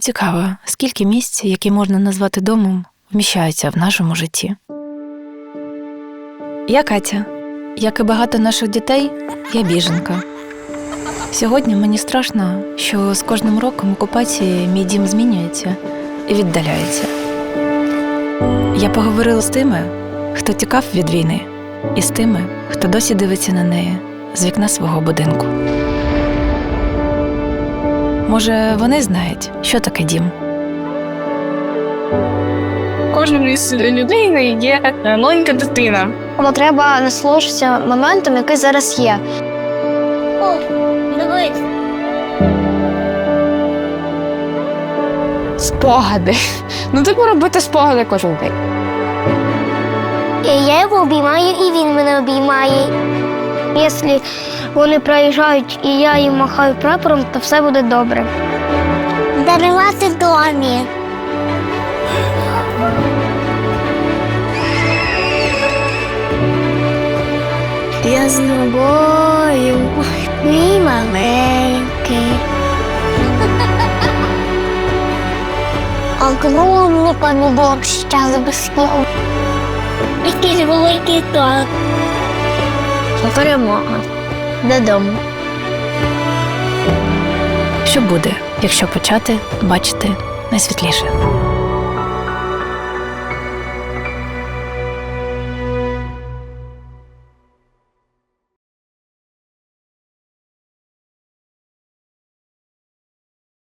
Цікаво, скільки місць, які можна назвати домом, вміщаються в нашому житті. Я Катя. Як і багато наших дітей, я біженка. Сьогодні мені страшно, що з кожним роком окупації мій дім змінюється і віддаляється. Я поговорила з тими, хто тікав від війни, і з тими, хто досі дивиться на неї з вікна свого будинку. Може, вони знають, що таке дім. Кожному із людей є маленька дитина. Тому треба насолоджуватися моментом, який зараз є. О, дивись. Спогади. Ну, типу робити спогади кожен день. І я його обіймаю, і він мене обіймає. Якщо вони проїжджають і я їм махаю прапором, то все буде добре. Дарувати домі. Я з тобою, мій маленький. Огромний помідор ще без. Якийсь великий торт. Перемога. Додому. Що буде, якщо почати бачити найсвітліше?